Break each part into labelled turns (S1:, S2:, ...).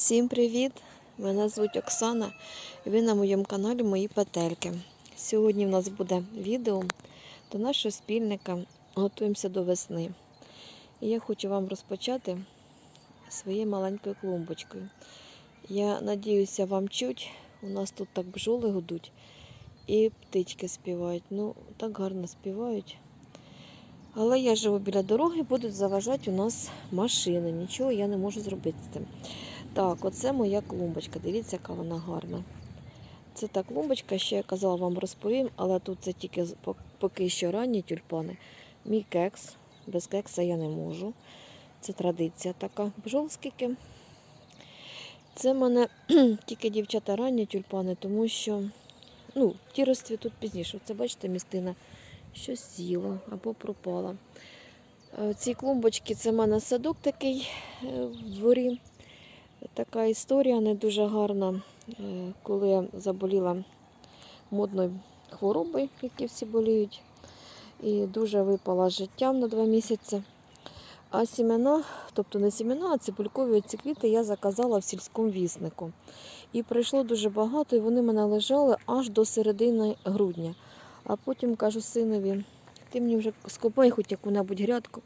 S1: Всім привіт! Мене звуть Оксана і ви на моєму каналі Мої Петельки. Сьогодні в нас буде відео до нашого спільника Готуємося до весни. І я хочу вам розпочати своєю маленькою клумбочкою. Я надіюся, вам чуть. У нас тут так бджоли гудуть і птички співають. Ну, так гарно співають. Але я живу біля дороги, будуть заважати у нас машини. Нічого я не можу зробити з цим. Так, оце моя клумбочка. Дивіться, яка вона гарна. Це та клумбочка, ще я казала вам розповім, але тут це тільки поки що ранні тюльпани. Мій кекс. Без кекса я не можу. Це традиція така. Бджол скільки. Це в мене тільки дівчата ранні тюльпани, тому що ну, ті розцвітуть пізніше. Це бачите, містина щось з'їла або пропала. Е, Ці клумбочки це в мене садок такий е, в дворі. Така історія не дуже гарна, Е, коли я заболіла модною хворобою, які всі боліють, і дуже випала з життям на два місяці. А сімена, тобто не сімена, а цибулькові ці квіти я заказала в сільському віснику. І прийшло дуже багато, і вони мене лежали аж до середини грудня. А потім кажу синові, ти мені вже скопай хоч яку-небудь грядку.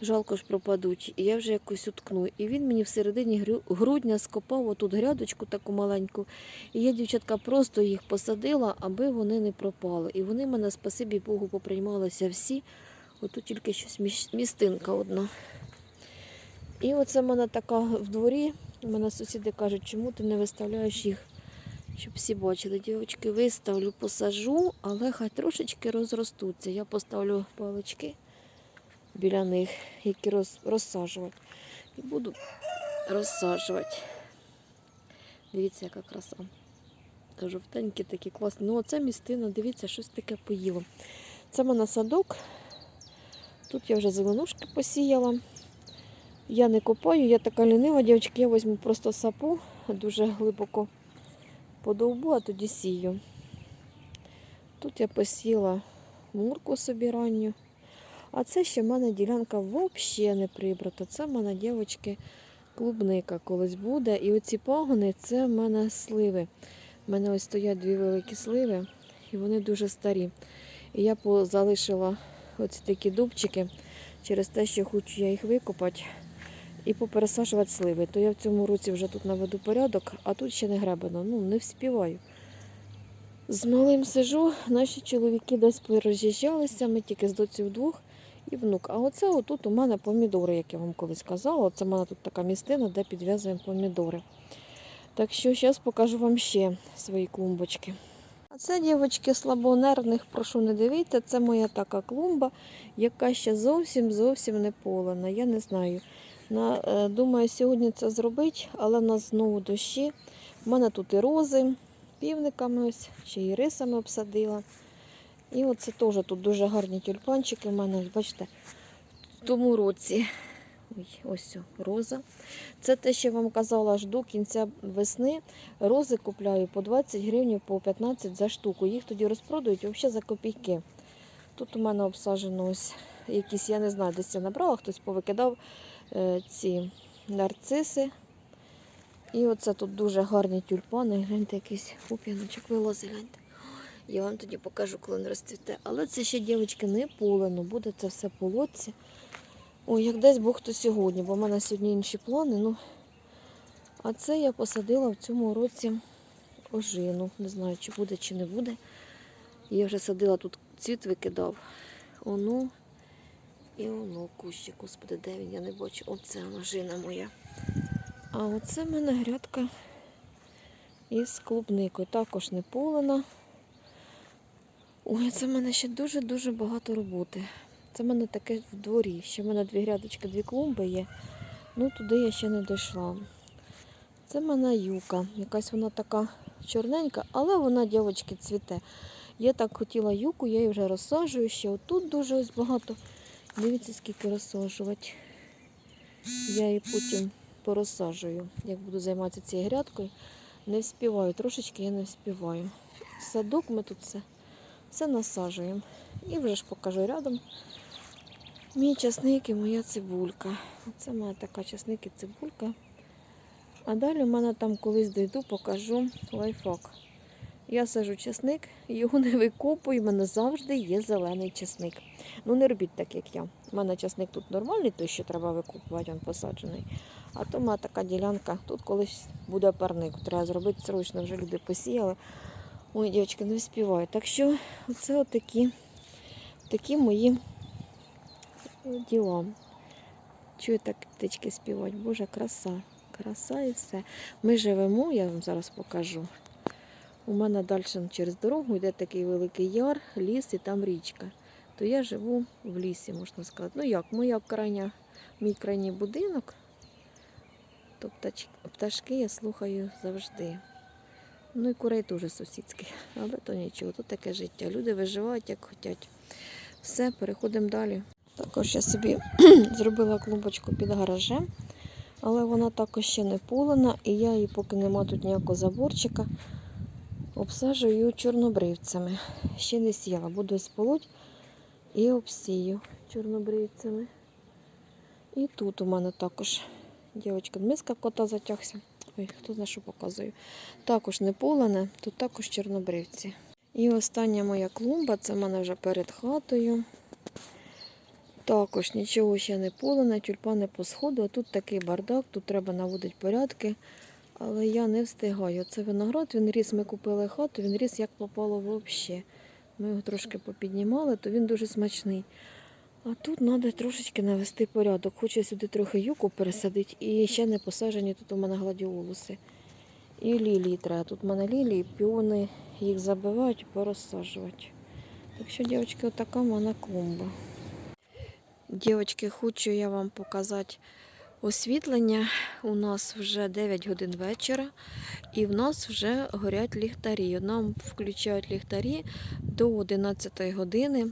S1: Жалко ж пропадуть. І я вже якось уткну. І він мені в середині грудня скопав отут грядочку таку маленьку. І я, дівчатка, просто їх посадила, аби вони не пропали. І вони мене, спасибі Богу, поприймалися всі. Отут тільки щось містинка одна. І оце в мене така в дворі. У мене сусіди кажуть, чому ти не виставляєш їх, щоб всі бачили. Дівчатки, виставлю, посажу, але хай трошечки розростуться. Я поставлю палички біля них, які роз, розсаджувати. І буду розсаджувати. Дивіться, яка краса. Жовтенькі такі класні. Ну, оце містина, дивіться, щось таке поїло. Це в мене садок. Тут я вже зеленушки посіяла. Я не копаю, я така лінива, дівчатки, я візьму просто сапу, дуже глибоко подовбу, а тоді сію. Тут я посіяла мурку собі ранню. А це ще в мене ділянка взагалі не прибрата. Це в мене, дівчатки, клубника колись буде. І оці пагони це в мене сливи. У мене ось стоять дві великі сливи, і вони дуже старі. І я залишила оці такі дубчики через те, що хочу я їх викопати і попересаджувати сливи. То я в цьому році вже тут наведу порядок, а тут ще не гребено. Ну, не вспіваю. З малим сижу, наші чоловіки десь пороз'їжджалися, ми тільки з доцю вдвох і внук. А оце отут у мене помідори, як я вам колись казала. Оце в мене тут така містина, де підв'язуємо помідори. Так що зараз покажу вам ще свої клумбочки. А це, дівчатки, слабонервних, прошу не дивіться, це моя така клумба, яка ще зовсім зовсім не полена. Я не знаю. На, е, думаю, сьогодні це зробити, але в нас знову дощі. У мене тут і рози, півниками ось, ще і рисами обсадила. І оце теж тут дуже гарні тюльпанчики. У мене, бачите, в тому році. Ой, ось роза. Це те, що я вам казала, аж до кінця весни. Рози купляю по 20 гривень, по 15 за штуку. Їх тоді розпродають взагалі за копійки. Тут у мене обсаджено ось якісь, я не знаю, десь я набрала, хтось повикидав е, ці нарциси. І оце тут дуже гарні тюльпани. Гляньте, якийсь пуп'яночок вилазить, гляньте. Я вам тоді покажу, коли він розцвіте. Але це ще, дівчатки, не полено. Буде це все полоться. Ой, як десь Бог то сьогодні, бо в мене сьогодні інші плани. Ну, а це я посадила в цьому році ожину. Не знаю, чи буде, чи не буде. Я вже садила тут цвіт викидав. Оно і оно кущик. Господи, де він? Я не бачу. Оце ожина моя. А оце в мене грядка із клубникою. Також не полена. Ой, це в мене ще дуже-дуже багато роботи. Це в мене таке в дворі. Ще в мене дві грядочки, дві клумби є. Ну, туди я ще не дійшла. Це в мене юка. Якась вона така чорненька, але вона, дівчатки, цвіте. Я так хотіла юку, я її вже розсаджую. Ще отут дуже ось багато. Дивіться, скільки розсаджувати. Я її потім порозсаджую. Як буду займатися цією грядкою, не вспіваю. Трошечки я не вспіваю. Садок ми тут все, все насаджуємо. І вже ж покажу рядом. Мій часник і моя цибулька. Це моя така часник і цибулька. А далі в мене там колись дойду, покажу лайфхак. Я сажу чесник, його не викопую, в мене завжди є зелений чесник. Ну не робіть так, як я. У мене чесник тут нормальний, той, що треба викопувати, він посаджений. А то в мене така ділянка, тут колись буде парник. Треба зробити срочно, вже люди посіяли. Ой, дівчатки, не вспіваю. Так що це отакі, такі мої діла. Чую так птички співають. Боже, краса, краса і все. Ми живемо, я вам зараз покажу. У мене далі через дорогу йде такий великий яр, ліс і там річка. То я живу в лісі, можна сказати. Ну як, моя крайня, мій крайній будинок. То пташки я слухаю завжди. Ну і курей теж сусідські, але то нічого, то таке життя. Люди виживають як хочуть. Все, переходимо далі. Також я собі зробила клумбочку під гаражем, але вона також ще не полена, і я її, поки нема тут ніякого заборчика, обсаджую чорнобривцями. Ще не сіяла, буду сполоть і обсію чорнобривцями. І тут у мене також дівчинка миска кота затягся. Ой, хто знає, що показую. Також не полене, тут також чорнобривці. І остання моя клумба, це в мене вже перед хатою. Також нічого ще не полене, тюльпани по сходу. А тут такий бардак, тут треба наводити порядки. Але я не встигаю. Це виноград, він ріс, ми купили хату, він ріс як попало взагалі. Ми його трошки попіднімали, то він дуже смачний. А тут треба трошечки навести порядок. Хочу сюди трохи юку пересадити і ще не посаджені тут у мене гладіолуси. І лілії треба. Тут у мене лілії, піони, їх забивають, порозсаджувати. Так що, дівчатки, отака в мене клумба. Дівчатки, хочу я вам показати освітлення. У нас вже 9 годин вечора, і в нас вже горять ліхтарі. Нам включають ліхтарі до 11 години,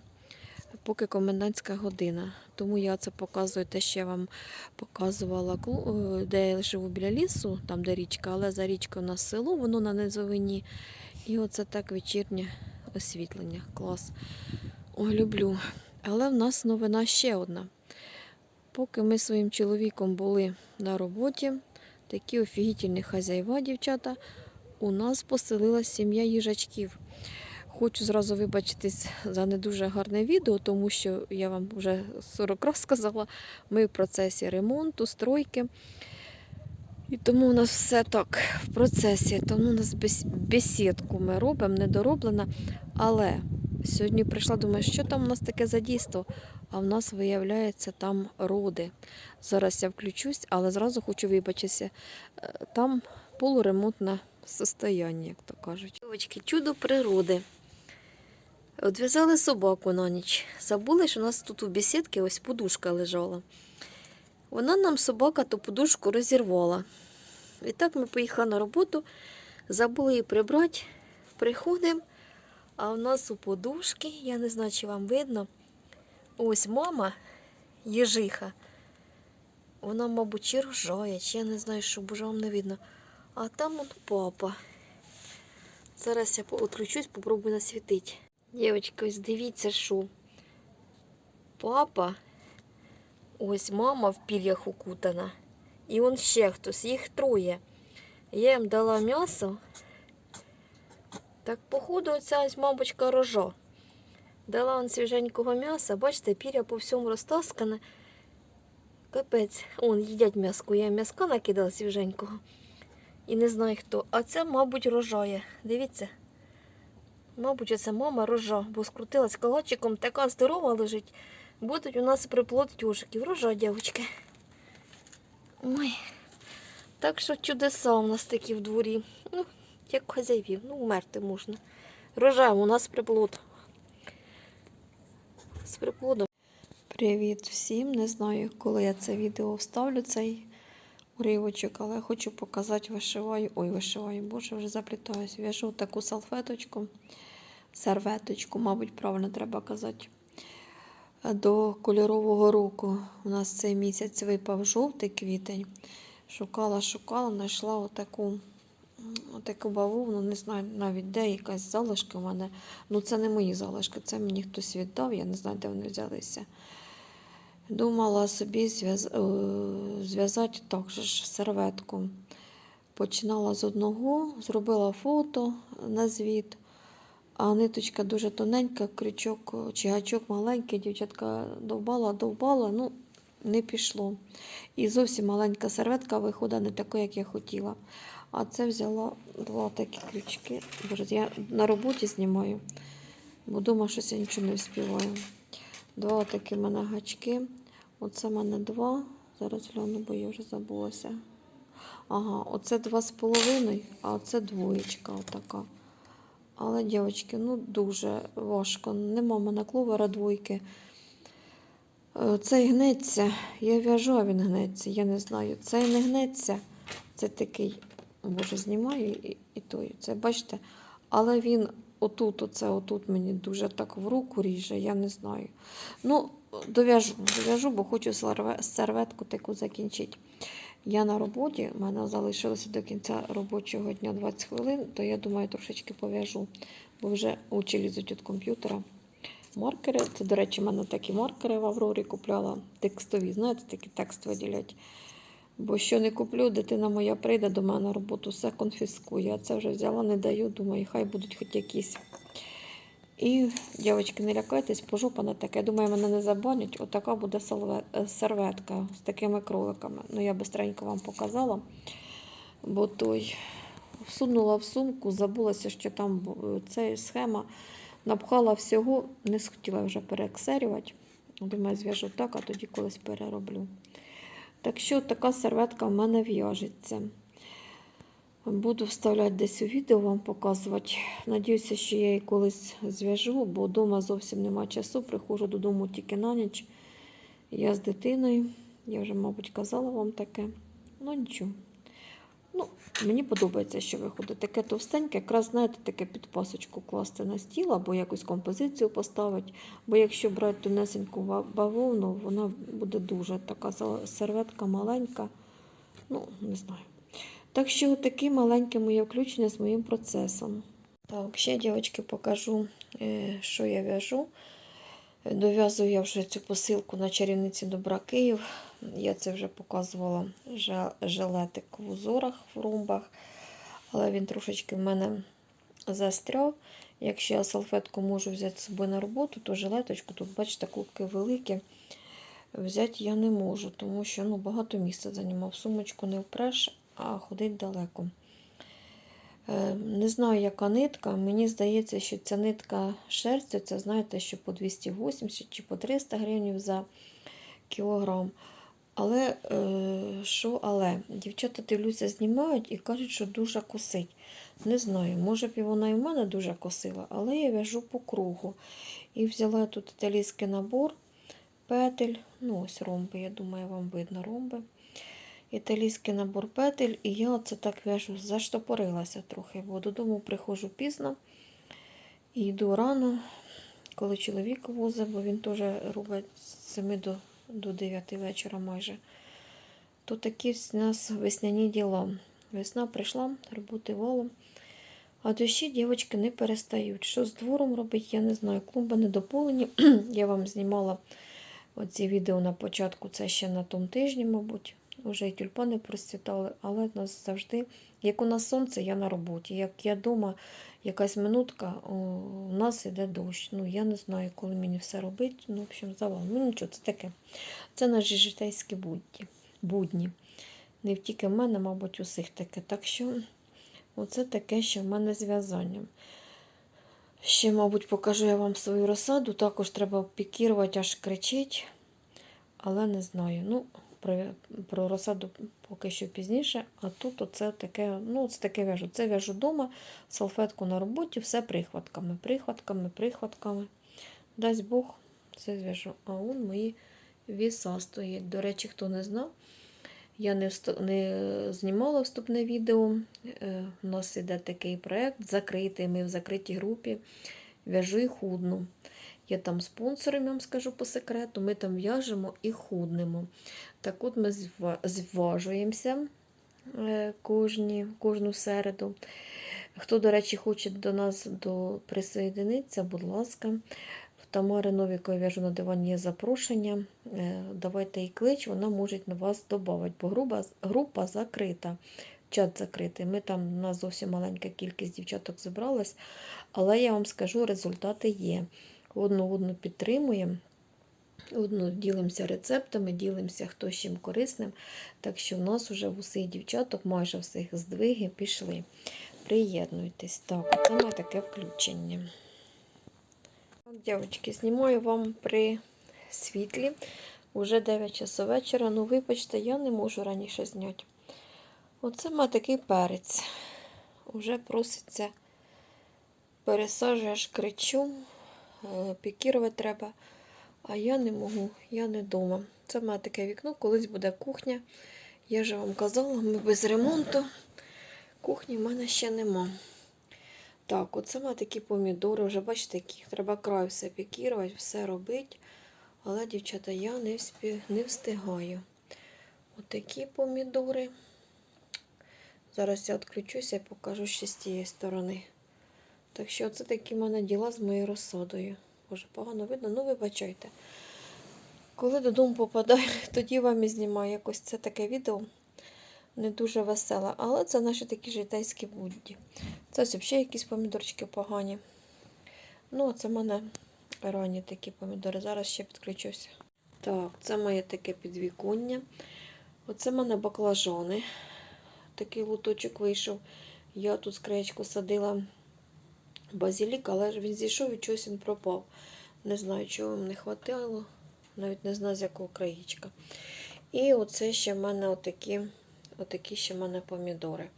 S1: поки комендантська година. Тому я це показую те, що я вам показувала, е, де я живу біля лісу, там де річка, але за річкою у нас село, воно на низовині. І оце так вечірнє освітлення. Клас. Ой, люблю. Але в нас новина ще одна. Поки ми своїм чоловіком були на роботі, такі офігітельні хазяїва, дівчата, у нас поселилась сім'я їжачків. Хочу зразу вибачитись за не дуже гарне відео, тому що я вам вже 40 разів сказала, ми в процесі ремонту, стройки. І тому у нас все так в процесі. Тому у нас бесідку ми робимо, недороблена. Але сьогодні прийшла, думаю, що там у нас таке за дійство? А в нас виявляється там роди. Зараз я включусь, але зразу хочу вибачитися. Е, Там полуремонтне состояння, як то кажуть. Дівчатки, чудо природи. Одв'язали собаку на ніч. Забули, що у нас тут у бесідці ось подушка лежала. Вона нам собака ту подушку розірвала. І так ми поїхали на роботу, забули її прибрати. Приходимо, а в нас у подушки, я не знаю, чи вам видно, ось мама їжиха. Вона, мабуть, чи рожає, чи я не знаю, що боже вам не видно. А там он папа. Зараз я відключусь, попробую насвітити. Дівчатки, ось дивіться, що папа, ось мама в пір'ях укутана. І он ще хтось, їх троє. Я їм дала м'ясо. Так, походу, оця ось мамочка рожа. Дала он свіженького м'яса. Бачите, пір'я по всьому розтаскане. Капець, он їдять м'яско. Я м'яска накидала свіженького. І не знаю хто. А це, мабуть, рожає. Дивіться. Мабуть, оце мама рожа, бо скрутилась калачиком, така здорова лежить. Будуть у нас приплод тюжиків. Рожа, дівчатки. Ой. Так що чудеса у нас такі в дворі. Ну, як хазяїв, ну, умерти можна. Рожа, у нас приплод. З приплодом. Привіт всім. Не знаю, коли я це відео вставлю, цей уривочок, але хочу показати вишиваю. Ой, вишиваю, боже, вже заплітаюсь. В'яжу таку салфеточку, серветочку, мабуть, правильно треба казати. До кольорового року у нас цей місяць випав жовтий квітень. Шукала, шукала, знайшла отаку, отаку бавовну, не знаю навіть де якась залишки у мене. Ну, це не мої залишки, це мені хтось віддав, я не знаю, де вони взялися. Думала собі е, зв'язати так же ж серветку. Починала з одного, зробила фото на звіт, а ниточка дуже тоненька, крючок чи гачок маленький, дівчатка довбала, довбала, ну не пішло. І зовсім маленька серветка виходить не така, як я хотіла. А це взяла два такі крючки. Боже, я на роботі знімаю, бо вдома щось я нічого не вспіваю. Два такі мене гачки. Оце в мене два. Зараз гляну, бо я вже забулася. Ага, оце два з половиною, а оце двоєчка отака. Але, дівчатки, ну дуже важко. Нема в мене кловера двойки. Е, Цей гнеться. Я в'яжу, а він гнеться. Я не знаю. Цей не гнеться. Це такий, боже, знімаю і, і той. Це бачите? Але він отут, оце, отут мені дуже так в руку ріже, я не знаю. Ну, дов'яжу, дов'яжу, бо хочу серветку таку закінчити. Я на роботі, в мене залишилося до кінця робочого дня 20 хвилин, то я думаю, трошечки пов'яжу, бо вже очі лізуть від комп'ютера. Маркери, це, до речі, в мене такі маркери в Аврорі купляла, текстові, знаєте, такі текст виділять. Бо що не куплю, дитина моя прийде до мене на роботу, все конфіскує. А це вже взяла, не даю, думаю, хай будуть хоч якісь. І, дівчатки, не лякайтесь, пожупане таке. Думаю, мене не забанять. Отака буде е, серветка з такими кроликами. Ну, я бистренько вам показала. Бо той всунула в сумку, забулася, що там ця схема. Напхала всього, не схотіла вже переексерювати. Думаю, зв'яжу так, а тоді колись перероблю. Так що така серветка в мене в'яжеться. Буду вставляти десь у відео вам показувати. Надіюся, що я її колись зв'яжу, бо вдома зовсім нема часу. Приходжу додому тільки на ніч. Я з дитиною. Я вже, мабуть, казала вам таке. Ну нічого. Ну, мені подобається, що виходить. Таке товстеньке, якраз, знаєте, таке під пасочку класти на стіл або якусь композицію поставити. Бо якщо брати тонесеньку бавовну, вона буде дуже така серветка маленька. Ну, не знаю. Так що таке маленьке моє включення з моїм процесом. Так, ще, дівчатки, покажу, е, що я в'яжу. Дов'язую я вже цю посилку на чарівниці Добра Київ. Я це вже показувала жилетик в узорах в румбах, але він трошечки в мене застряв. Якщо я салфетку можу взяти з собою на роботу, то жилеточку, тут, бачите, клубки великі, взяти я не можу, тому що ну, багато місця займав. Сумочку не впреш, а ходить далеко. Е, Не знаю, яка нитка. Мені здається, що ця нитка шерстю, це знаєте, що по 280 чи по 300 гривень за кілограм. Але е, що, але дівчата дивлюся, знімають і кажуть, що дуже косить. Не знаю, може б і вона і в мене дуже косила, але я в'яжу по кругу. І взяла тут італійський набор петель. Ну, ось ромби, я думаю, вам видно ромби. Італійський набор петель, і я оце так в'яжу, заштопорилася трохи, бо додому приходжу пізно і йду рано, коли чоловік возить, бо він теж робить з 7 до, до 9 вечора майже. То такі в нас весняні діла. Весна прийшла, роботи валом. А дощі дівчатки не перестають. Що з двором робить, я не знаю. Клумби недополені. я вам знімала оці відео на початку, це ще на тому тижні, мабуть. Уже і тюльпани процвітали, але нас завжди, як у нас сонце, я на роботі. Як я вдома, якась минутка, у нас іде дощ. Ну, я не знаю, коли мені все робити. Ну, в общем, завал. Ну, нічого, це таке. Це наші житейські будні. будні. Не тільки в мене, мабуть, усіх таке. Так що, оце таке, що в мене з в'язанням. Ще, мабуть, покажу я вам свою розсаду. Також треба пікірувати, аж кричить. Але не знаю. Ну, про, розсаду поки що пізніше. А тут оце таке, ну, це таке в'яжу. Це в'яжу вдома, салфетку на роботі, все прихватками, прихватками, прихватками. Дасть Бог, все зв'яжу. А он мої віса стоїть. До речі, хто не знав, я не, вст- не знімала вступне відео. Е, У нас іде такий проєкт закритий. Ми в закритій групі в'яжу і худну. Є там спонсором, я вам скажу по секрету. Ми там в'яжемо і худнемо. Так от ми зважуємося е, кожні, кожну середу. Хто, до речі, хоче до нас до присоєдинитися, будь ласка. В Тамари Новікової в'яжу на дивані є запрошення. Е, Давайте їй клич, вона може на вас додати, бо група, група закрита. чат закритий. Ми там, у нас зовсім маленька кількість дівчаток зібралась, але я вам скажу, результати є. Одну одну підтримуємо. Одну ділимося рецептами, ділимося хто з чим корисним. Так що в нас вже в усіх дівчаток, майже всіх здвиги пішли. Приєднуйтесь. Так, моє таке включення. Так, Дівчатки, знімаю вам при світлі. Уже 9 часов вечора. Ну, вибачте, я не можу раніше зняти. Оце має такий перець. Уже проситься, пересаджую, аж кричу. Е, Пікірувати треба. А я не можу, я не вдома. Це в мене таке вікно, колись буде кухня. Я вже вам казала, ми без ремонту. Кухні в мене ще нема. Так, в мене такі помідори. Вже бачите, яких треба край все пікірувати, все робити. Але, дівчата, я не, вспі... не встигаю. Отакі помідори. Зараз я відключуся і покажу ще з тієї сторони. Так що це такі в мене діла з моєю розсадою. Боже, погано видно, ну вибачайте. Коли додому попадаю, тоді вам і знімаю якось це таке відео. Не дуже веселе, але це наші такі житейські будні. Це ось взагалі якісь помідорчики погані. Ну, це в мене ранні такі помідори. Зараз ще підключуся. Так, це моє таке підвіконня. Оце в мене баклажани. Такий луточок вийшов. Я тут скреєчку садила базилік, але він зійшов і чогось він пропав. Не знаю, чого їм не хватило. Навіть не знаю, з якого краєчка. І оце ще в мене отакі, отакі ще в мене помідори.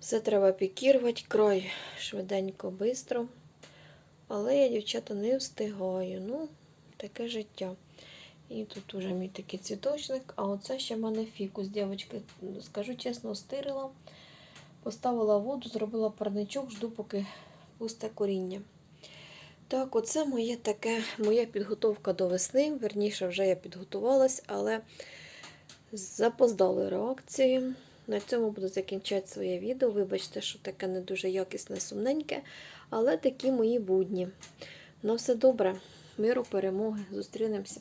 S1: Все треба пікірувати, край швиденько, швидко. Але я, дівчата, не встигаю. Ну, таке життя. І тут уже мій такий цвіточник. А оце ще в мене фікус. Дівчатки, скажу чесно, стирила. Поставила воду, зробила парничок, жду, поки пусте коріння. Так, оце моє таке, моя підготовка до весни. Верніше, вже я підготувалась, але запоздали реакції. На цьому буду закінчати своє відео. Вибачте, що таке не дуже якісне, сумненьке, але такі мої будні. На все добре, миру, перемоги, зустрінемося.